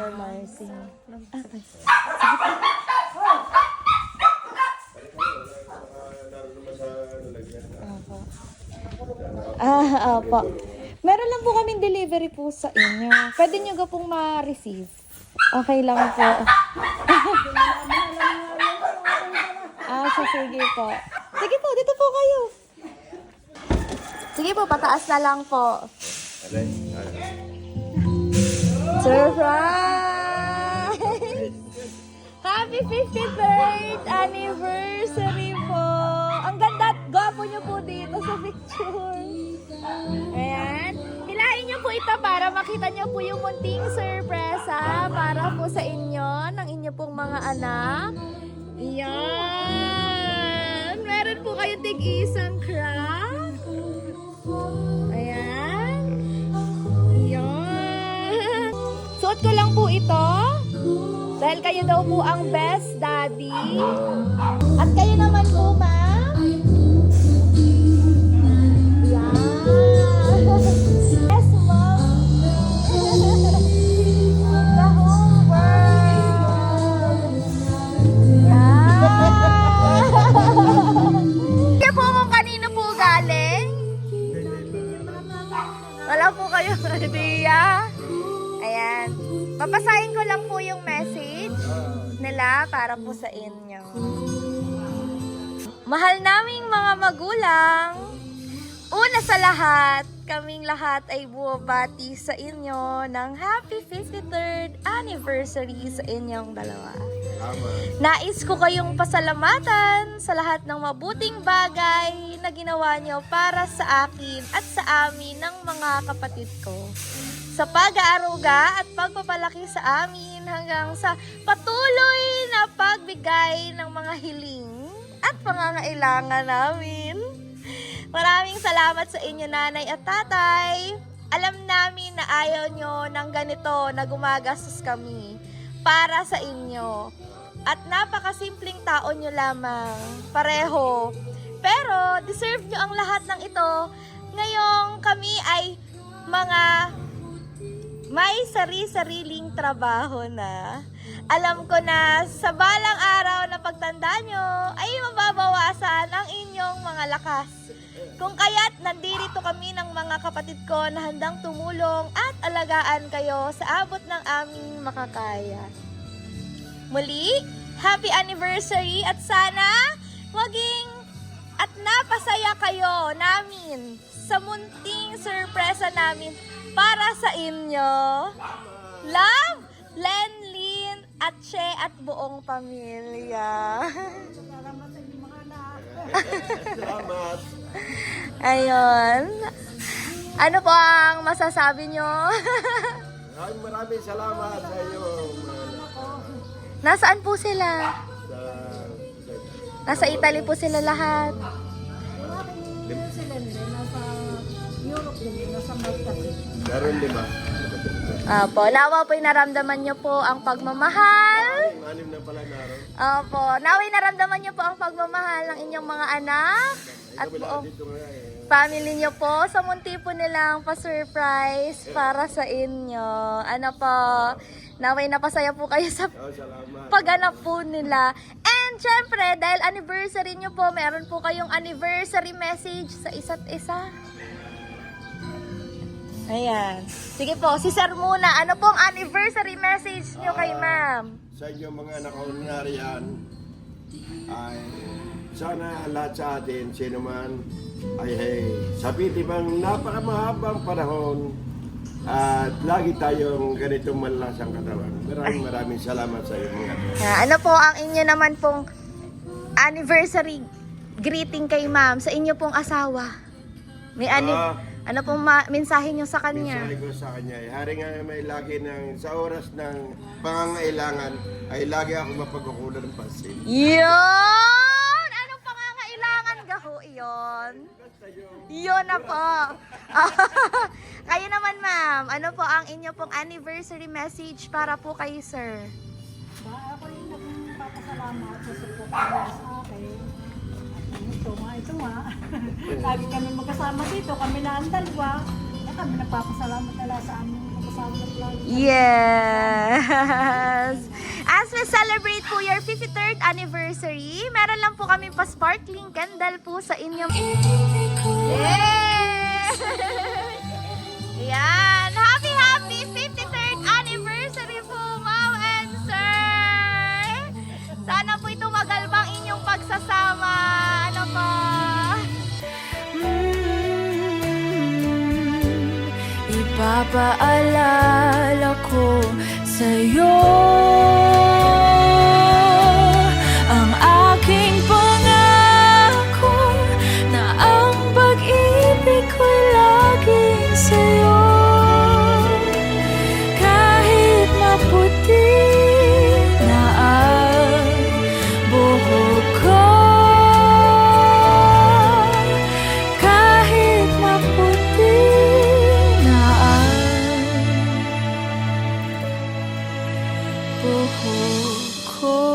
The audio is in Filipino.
realizing. Ah, ay. Ah, opo. Meron lang po kaming delivery po sa inyo. Pwede nyo ga pong ma-receive. Okay lang po. ah, so sige po. Sige po, dito po kayo. Sige po, pataas na lang po. Alay, alay. Surprise! Happy 53rd anniversary po! Ang ganda at gwapo nyo po dito sa picture. Ayan. Hilahin nyo po ito para makita nyo po yung munting sorpresa para po sa inyo ng inyo pong mga anak. Ayan. Meron po kayo tig-isang craft. Ito. Dahil kayo daw po ang best daddy. At kayo naman po, ma'am. Sa inyo. Mahal naming mga magulang, una sa lahat, kaming lahat ay buwabati sa inyo ng happy 53rd anniversary sa inyong dalawa. Nais ko kayong pasalamatan sa lahat ng mabuting bagay na ginawa nyo para sa akin at sa amin ng mga kapatid ko. Sa pag-aaruga at pagpapalaki sa amin hanggang sa patuloy na pagbigay ng mga hiling at pangangailangan namin. Maraming salamat sa inyo nanay at tatay. Alam namin na ayaw nyo ng ganito na gumagastos kami para sa inyo. At napakasimpleng tao nyo lamang. Pareho. Pero deserve nyo ang lahat ng ito. Ngayong kami ay mga may sari-sariling trabaho na. Alam ko na sa balang araw na pagtanda nyo ay mababawasan ang inyong mga lakas. Kung kaya't nandirito kami ng mga kapatid ko na handang tumulong at alagaan kayo sa abot ng aming makakaya. Muli, happy anniversary at sana maging at napasaya kayo namin sa munting sorpresa namin para sa inyo. Love, Len, Lin, at Che at buong pamilya. Salamat. Ayun. Ano po ang masasabi nyo? Maraming maraming salamat sa iyo. mga anak. Nasaan po sila? Sa, Nasa Italy po sila lahat. sila nila, nasa Europe din, nasa din. Meron lima. Opo, nawa po'y naramdaman nyo po ang pagmamahal. Anim na pala naroon. Opo, naway naramdaman nyo po ang pagmamahal ng inyong mga anak at buong eh. family nyo po sa munti po nilang pa-surprise para sa inyo. Ano po, naway napasaya po kayo sa Oh, pagganap po nila. And syempre, dahil anniversary nyo po, meron po kayong anniversary message sa isa't isa. Ayan. Sige po, si Sir muna. Ano pong anniversary message nyo kay ma'am? Sa inyong mga nakaunarian ay sana lahat sa atin, sino man, ay hey, sabihin bang napakamahabang panahon at lagi tayong ganitong malalasang katawan. Maraming maraming salamat sa iyo mga Ah, ano po ang inyo naman pong anniversary greeting kay ma'am sa inyo pong asawa? May ani Ah. Ano pong ma- mensahe nyo sa kanya? Mensahe ko sa kanya, eh, hari nga may lagi ng, sa oras ng pangangailangan, ay lagi ako mapagkukulan ng pansin. Yun! Anong pangangailangan gaho iyon? Yun na po. Kayo naman ma'am, ano po ang inyo pong anniversary message para po kay sir? Ba, ako yung nagpapasalamat sa support nila sa akin. Ito nga, ito nga. Lagi kami magkasama dito, kami na ang dalawa. Kaya kami nagpapasalamat nila sa aming magkasama ng lagi. Yes! As we celebrate po your 53rd anniversary, meron lang po kami pa sparkling candle po sa inyong... Yay! Yan. Ipapaalala ko sa'yo 不过。